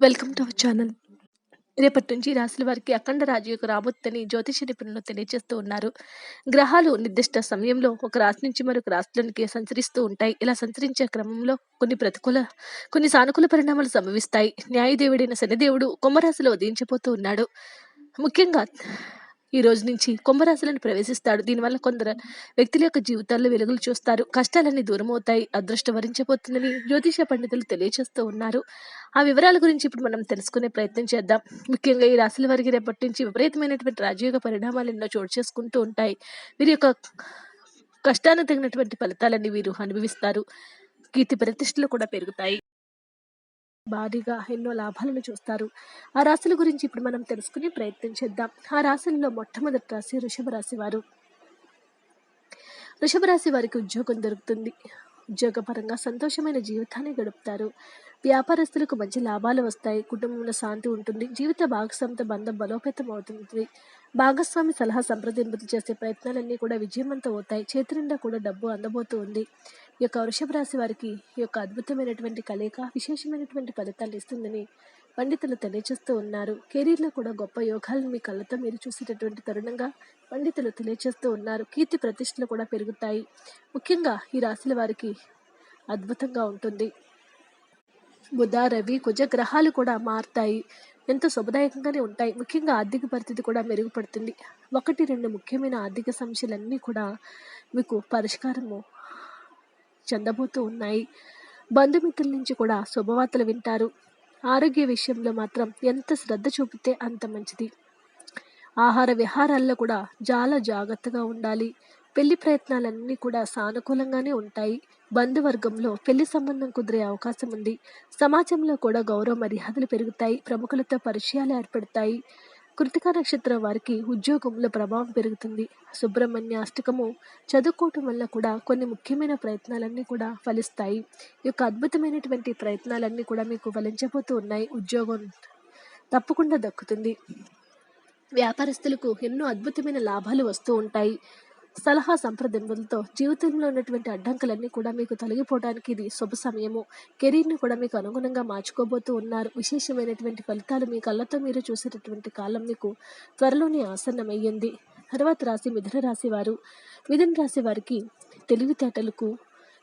Welcome to our channel. రేపటి నుంచి ఈ రాశుల వారికి అఖండ రాజయోగ రాబోతుందని జ్యోతిష నిపుణులు తెలియజేస్తూ ఉన్నారు. గ్రహాలు నిర్దిష్ట సమయంలో ఒక రాశి నుంచి మరొక రాశిలోనికి సంచరిస్తూ ఉంటాయి. ఇలా సంచరించే క్రమంలో కొన్ని ప్రతికూల కొన్ని సానుకూల పరిణామాలు సంభవిస్తాయి. న్యాయదేవుడైన శనిదేవుడు కుంభరాశిలో ఉదయించబోతూ ఉన్నాడు. ముఖ్యంగా ఈ రోజు నుంచి కుంభరాశులను ప్రవేశిస్తాడు. దీనివల్ల కొందరు వ్యక్తుల యొక్క జీవితాల్లో వెలుగులు చూస్తారు. కష్టాలన్నీ దూరం అవుతాయి అదృష్టం వరించబోతుందని జ్యోతిష పండితులు తెలియజేస్తూ ఉన్నారు. ఆ వివరాల గురించి ఇప్పుడు మనం తెలుసుకునే ప్రయత్నం చేద్దాం. ముఖ్యంగా ఈ రాశుల వారికి రేపటి నుంచి విపరీతమైనటువంటి రాజయోగ పరిణామాలు ఎన్నో చోటు చేసుకుంటూ ఉంటాయి. వీరి యొక్క కష్టానికి తగినటువంటి ఫలితాలన్నీ వీరు అనుభవిస్తారు. కీర్తి ప్రతిష్టలు కూడా పెరుగుతాయి. భారీగా ఎన్నో లాభాలను చూస్తారు. ఆ రాశుల గురించి ఇప్పుడు మనం తెలుసుకునే ప్రయత్నం చేద్దాం. ఆ రాశుల్లో మొట్టమొదటి రాశి వృషభ రాశి వారు. వృషభ రాశి వారికి ఉద్యోగం దొరుకుతుంది. ఉద్యోగపరంగా సంతోషమైన జీవితాన్ని గడుపుతారు. వ్యాపారస్తులకు మంచి లాభాలు వస్తాయి. కుటుంబంలో శాంతి ఉంటుంది. జీవిత భాగస్వామితో బంధం బలోపేతం అవుతుంది. భాగస్వామి సలహా సంప్రదింపులు చేసే ప్రయత్నాలన్నీ కూడా విజయవంతం అవుతాయి. చేతి నిండా కూడా డబ్బు అందబోతూ ఉంది. ఈ యొక్క వృషభ రాశి వారికి ఈ యొక్క అద్భుతమైనటువంటి కలయిక విశేషమైనటువంటి ఫలితాలు ఇస్తుందని పండితులు తెలియచేస్తూ ఉన్నారు. కెరీర్లో కూడా గొప్ప యోగాలను మీ కళ్ళతో మీరు చూసేటటువంటి తరుణంగా పండితులు తెలియచేస్తూ ఉన్నారు. కీర్తి ప్రతిష్టలు కూడా పెరుగుతాయి. ముఖ్యంగా ఈ రాశుల వారికి అద్భుతంగా ఉంటుంది. బుధ రవి కుజ గ్రహాలు కూడా మారుతాయి. ఎంతో శుభదాయకంగానే ఉంటాయి. ముఖ్యంగా ఆర్థిక పరిస్థితి కూడా మెరుగుపడుతుంది. ఒకటి రెండు ముఖ్యమైన ఆర్థిక సమస్యలన్నీ కూడా మీకు పరిష్కారము చెందబోతూ ఉన్నాయి. బంధుమిత్రుల నుంచి కూడా శుభవార్తలు వింటారు. ఆరోగ్య విషయంలో మాత్రం ఎంత శ్రద్ధ చూపితే అంత మంచిది. ఆహార విహారాల్లో కూడా చాలా జాగ్రత్తగా ఉండాలి. పెళ్ళి ప్రయత్నాలన్నీ కూడా సానుకూలంగానే ఉంటాయి. బంధువర్గంలో పెళ్ళి సంబంధం కుదిరే అవకాశం ఉంది. సమాజంలో కూడా గౌరవ మర్యాదలు పెరుగుతాయి. ప్రముఖులతో పరిచయాలు ఏర్పడతాయి. కృతిక నక్షత్రం వారికి ఉద్యోగంలో ప్రభావం పెరుగుతుంది. సుబ్రహ్మణ్య అష్టకము చదువుకోవటం వల్ల కూడా కొన్ని ముఖ్యమైన ప్రయత్నాలన్నీ కూడా ఫలిస్తాయి. ఈ యొక్క అద్భుతమైనటువంటి ప్రయత్నాలన్నీ కూడా మీకు ఫలించబోతూ ఉన్నాయి. ఉద్యోగం తప్పకుండా దక్కుతుంది. వ్యాపారస్తులకు ఎన్నో అద్భుతమైన లాభాలు వస్తూ ఉంటాయి. సలహా సంప్రదింపులతో జీవితంలో ఉన్నటువంటి అడ్డంకులన్నీ కూడా మీకు తొలగిపోవడానికి ఇది శుభ సమయము. కెరీర్ని కూడా మీకు అనుగుణంగా మార్చుకోబోతూ ఉన్నారు. విశేషమైనటువంటి ఫలితాలు మీ కళ్ళతో మీరు చూసేటటువంటి కాలం మీకు త్వరలోనే ఆసన్నమయ్యింది. తర్వాత రాశి మిథున రాశి వారు. మిథున రాశి వారికి తెలివితేటలకు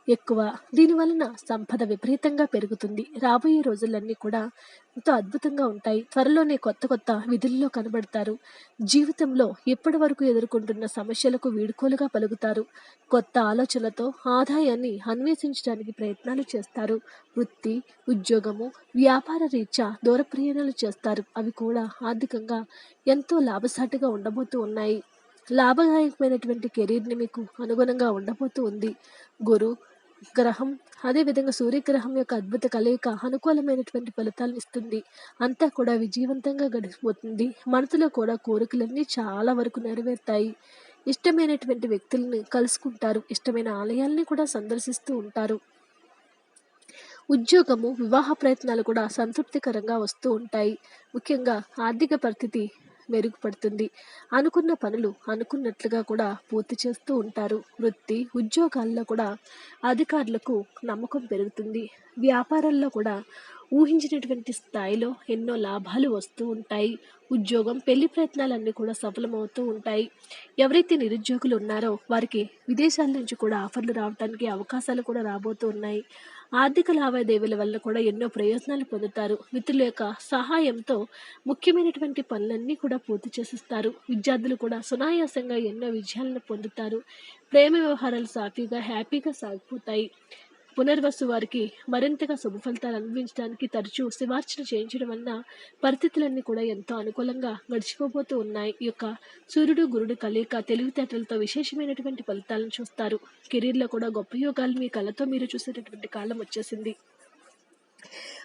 ఎక్కువ. దీనివలన సంపద విపరీతంగా పెరుగుతుంది. రాబోయే రోజులన్నీ కూడా ఎంతో అద్భుతంగా ఉంటాయి. త్వరలోనే కొత్త కొత్త విధుల్లో కనబడతారు. జీవితంలో ఇప్పటి వరకు ఎదుర్కొంటున్న సమస్యలకు వీడుకోలుగా పలుకుతారు. కొత్త ఆలోచనలతో ఆదాయాన్ని అన్వేషించడానికి ప్రయత్నాలు చేస్తారు. వృత్తి ఉద్యోగము వ్యాపార రీత్యా దూర ప్రయాణాలు చేస్తారు. అవి కూడా ఆర్థికంగా ఎంతో లాభసాటిగా ఉండబోతూ ఉన్నాయి. లాభదాయకమైనటువంటి కెరీర్ని మీకు అనుగుణంగా ఉండబోతూ ఉంది. గురు గ్రహం. అదేవిధంగా సూర్యగ్రహం యొక్క అద్భుత కలయిక అనుకూలమైనటువంటి ఫలితాలను ఇస్తుంది. అంతా కూడా విజయవంతంగా గడిచిపోతుంది. మనసులో కూడా కోరికలన్నీ చాలా వరకు నెరవేరుతాయి. ఇష్టమైనటువంటి వ్యక్తులను కలుసుకుంటారు. ఇష్టమైన ఆలయాల్ని కూడా సందర్శిస్తూ ఉంటారు. ఉద్యోగము వివాహ ప్రయత్నాలు కూడా సంతృప్తికరంగా వస్తూ ఉంటాయి. ముఖ్యంగా ఆర్థిక పరిస్థితి మెరుగుపడుతుంది. అనుకున్న పనులు అనుకున్నట్లుగా కూడా పూర్తి చేస్తూ ఉంటారు. వృత్తి ఉద్యోగాల్లో కూడా అధికారులకు నమ్మకం పెరుగుతుంది. వ్యాపారాల్లో కూడా ఊహించినటువంటి స్థాయిలో ఎన్నో లాభాలు వస్తూ ఉంటాయి. ఉద్యోగం పెళ్ళి ప్రయత్నాలన్నీ కూడా సఫలమవుతూ ఉంటాయి. ఎవరైతే నిరుద్యోగులు ఉన్నారో వారికి విదేశాల నుంచి కూడా ఆఫర్లు రావడానికి అవకాశాలు కూడా రాబోతూ ఉన్నాయి. ఆర్థిక లావాదేవీల వల్ల కూడా ఎన్నో ప్రయోజనాలు పొందుతారు. మిత్రుల యొక్క సహాయంతో ముఖ్యమైనటువంటి పనులన్నీ కూడా పూర్తి చేసిస్తారు. విద్యార్థులు కూడా సునాయాసంగా ఎన్నో విజయాలను పొందుతారు. ప్రేమ వ్యవహారాలు సాఫీగా హ్యాపీగా సాగిపోతాయి. పునర్వసు వారికి మరింతగా శుభ ఫలితాలు అనుభవించడానికి తరచూ శివార్చన చేయించడం వలన పరిస్థితులన్నీ కూడా ఎంతో అనుకూలంగా గడిచిపోబోతూ ఉన్నాయి. ఈ యొక్క సూర్యుడు గురుడు కలియక తెలివితేటలతో విశేషమైనటువంటి ఫలితాలను చూస్తారు. కెరీర్లో కూడా గొప్ప యోగాలు మీ కళ్ళతో మీరు చూసేటటువంటి కాలం వచ్చేసింది.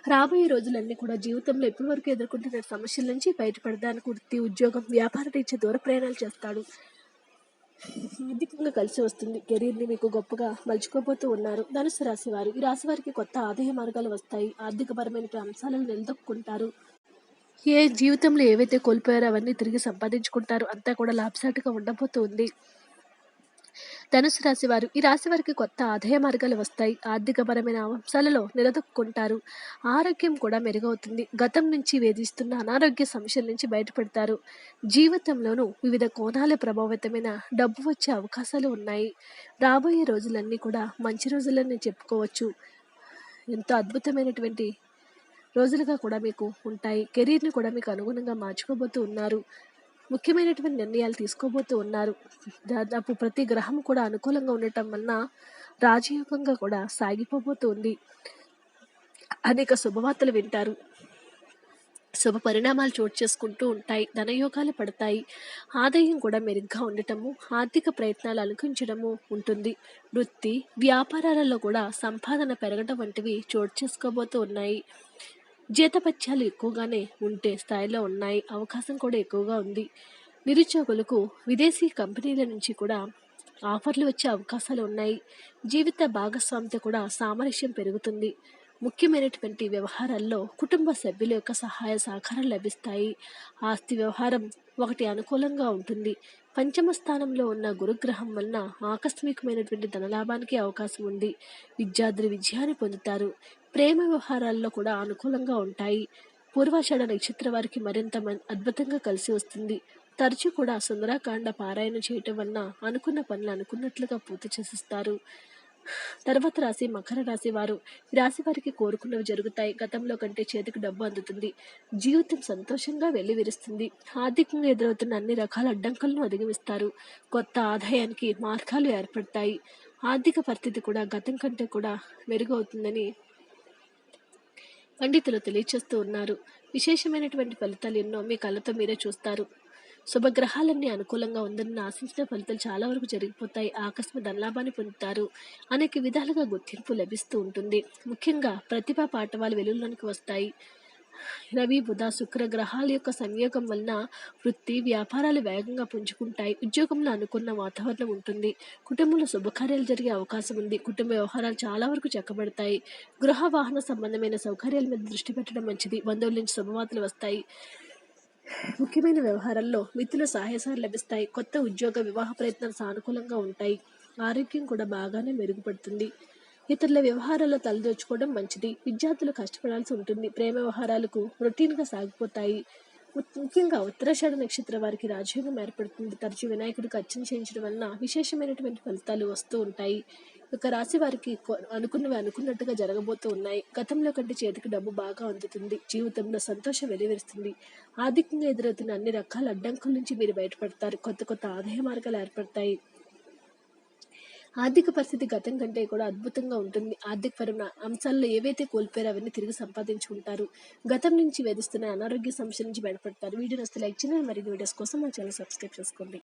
రాబోయే రోజులన్నీ కూడా జీవితంలో ఎప్పటివరకు ఎదుర్కొంటున్న సమస్యల నుంచి బయటపడడానికి వృత్తి ఉద్యోగం వ్యాపార రీత్యా దూర ప్రయాణాలు చేస్తాడు. ఆర్థికంగా కలిసి వస్తుంది. కెరీర్ని మీకు గొప్పగా మలుచుకోబోతూ ఉన్నారు. ధనుసు రాశి వారు ఈ రాశి వారికి కొత్త ఆదాయ మార్గాలు వస్తాయి. ఆర్థికపరమైన అంశాలను నిలదొక్కుంటారు ఏ జీవితంలో ఏవైతే కోల్పోయారో అవన్నీ తిరిగి సంపాదించుకుంటారు. అంతా కూడా లాభసాటిగా ఉండబోతుంది. ధనుసు రాశి వారు ఈ రాశి వారికి కొత్త ఆదాయ మార్గాలు వస్తాయి. ఆర్థికపరమైన అంశాలలో నిలదొక్కుంటారు. ఆరోగ్యం కూడా మెరుగవుతుంది. గతం నుంచి వేధిస్తున్న అనారోగ్య సమస్యల నుంచి బయటపడతారు. జీవితంలోనూ వివిధ కోణాల ప్రభావితమైన డబ్బు వచ్చే అవకాశాలు ఉన్నాయి. రాబోయే రోజులన్నీ కూడా మంచి రోజులని చెప్పుకోవచ్చు. ఎంతో అద్భుతమైనటువంటి రోజులుగా కూడా మీకు ఉంటాయి. కెరీర్ని కూడా మీకు అనుగుణంగా మార్చుకోబోతూ ఉన్నారు. ముఖ్యమైనటువంటి నిర్ణయాలు తీసుకోబోతూ ఉన్నారు. దాదాపు ప్రతి గ్రహం కూడా అనుకూలంగా ఉండటం వలన రాజయోగంగా కూడా సాగిపోబోతుంది అనేక శుభవార్తలు వింటారు. శుభ పరిణామాలు చోటు చేసుకుంటూ ఉంటాయి. ధనయోగాలు పడతాయి. ఆదాయం కూడా మెరుగ్గా ఉండటము ఆర్థిక ప్రయత్నాలు అనుకరించడము ఉంటుంది. వృత్తి వ్యాపారాలలో కూడా సంపాదన పెరగడం వంటివి చోటు చేసుకోబోతూ ఉన్నాయి. జీతపత్యాలు ఎక్కువగానే ఉంటే స్థాయిలో ఉన్నాయి. అవకాశం కూడా ఎక్కువగా ఉంది. నిరుద్యోగులకు విదేశీ కంపెనీల నుంచి కూడా ఆఫర్లు వచ్చే అవకాశాలు ఉన్నాయి. జీవిత భాగస్వామితో కూడా సామరస్యం పెరుగుతుంది. ముఖ్యమైనటువంటి వ్యవహారాల్లో కుటుంబ సభ్యుల యొక్క సహాయ సహకారం లభిస్తాయి. ఆస్తి వ్యవహారం ఒకటి అనుకూలంగా ఉంటుంది. పంచమ స్థానంలో ఉన్న గురుగ్రహం వలన ఆకస్మికమైనటువంటి ధనలాభానికి అవకాశం ఉంది. విద్యార్థులు విజయాన్ని పొందుతారు. ప్రేమ వ్యవహారాల్లో కూడా అనుకూలంగా ఉంటాయి. పూర్వాషాఢ నక్షత్ర వారికి మరింత అద్భుతంగా కలిసి వస్తుంది. తరచూ కూడా సుందరాకాండ పారాయణ చేయటం వలన అనుకున్న పనులు అనుకున్నట్లుగా పూర్తి చేసిస్తారు. తర్వాత రాశి మకర రాశి వారు. రాశి వారికి కోరుకున్నవి జరుగుతాయి. గతంలో కంటే చేతికి డబ్బు అందుతుంది. జీవితం సంతోషంగా వెల్లివిరుస్తుంది. ఆర్థికంగా ఎదురవుతున్న అన్ని రకాల అడ్డంకులను అధిగమిస్తారు. కొత్త ఆదాయానికి మార్గాలు ఏర్పడతాయి. ఆర్థిక పరిస్థితి కూడా గతం కంటే కూడా మెరుగవుతుందని పండితులు తెలియచేస్తూ ఉన్నారు. విశేషమైనటువంటి ఫలితాలు ఎన్నో మీ కళ్ళతో మీరే చూస్తారు. శుభగ్రహాలన్నీ అనుకూలంగా ఉందని ఆశించిన ఫలితాలు చాలా వరకు జరిగిపోతాయి. ఆకస్మిక ధనలాభాన్ని పొందుతారు. అనేక విధాలుగా గుర్తింపు లభిస్తూ ఉంటుంది. ముఖ్యంగా ప్రతిభా పాఠవాలు వెలుగులోనికి వస్తాయి. రవి బుధ శుక్ర గ్రహాల యొక్క సంయోగం వలన వృత్తి వ్యాపారాలు వేగంగా పుంజుకుంటాయి. ఉద్యోగంలో అనుకున్న వాతావరణం ఉంటుంది. కుటుంబంలో శుభకార్యాలు జరిగే అవకాశం ఉంది. కుటుంబ వ్యవహారాలు చాలా వరకు చెక్కబడతాయి. గృహ వాహన సంబంధమైన సౌకర్యాల మీద దృష్టి పెట్టడం మంచిది. బంధువుల నుంచి శుభవార్తలు వస్తాయి. ముఖ్యమైన వ్యవహారాల్లో మిత్రుల సహాయసాలు లభిస్తాయి. కొత్త ఉద్యోగ వివాహ ప్రయత్నాలు సానుకూలంగా ఉంటాయి. ఆరోగ్యం కూడా బాగానే మెరుగుపడుతుంది. ఇతరుల వ్యవహారాల్లో తలదోచుకోవడం మంచిది. విద్యార్థులు కష్టపడాల్సి ఉంటుంది. ప్రేమ వ్యవహారాలకు రొటీన్గా సాగిపోతాయి. ముఖ్యంగా ఉత్తరాషాఢ నక్షత్ర వారికి రాజయోగం ఏర్పడుతుంది. తరచూ వినాయకుడికి అర్చన చేయించడం వలన విశేషమైనటువంటి ఫలితాలు వస్తూ ఉంటాయి. ఒక రాశి వారికి అనుకున్నవి అనుకున్నట్టుగా జరగబోతూ ఉన్నాయి. గతంలో కంటే చేతికి డబ్బు బాగా అందుతుంది. జీవితంలో సంతోషం వెలువరుస్తుంది. ఆర్థికంగా ఎదురవుతున్న అన్ని రకాల అడ్డంకుల నుంచి మీరు బయటపడతారు. కొత్త కొత్త ఆదాయ మార్గాలు ఏర్పడతాయి. ఆర్థిక పరిస్థితి గతం కంటే కూడా అద్భుతంగా ఉంటుంది. ఆర్థికపరమైన అంశాల్లో ఏవైతే కోల్పోయారో అవన్నీ తిరిగి సంపాదించుకుంటారు గతం నుంచి వేధిస్తున్న అనారోగ్య సమస్య నుంచి బయటపడతారు. వీడియో నస్తే లైక్ చేయండి. మరిన్ని వీడియోస్ కోసం మా ఛానల్ సబ్స్క్రైబ్ చేసుకోండి.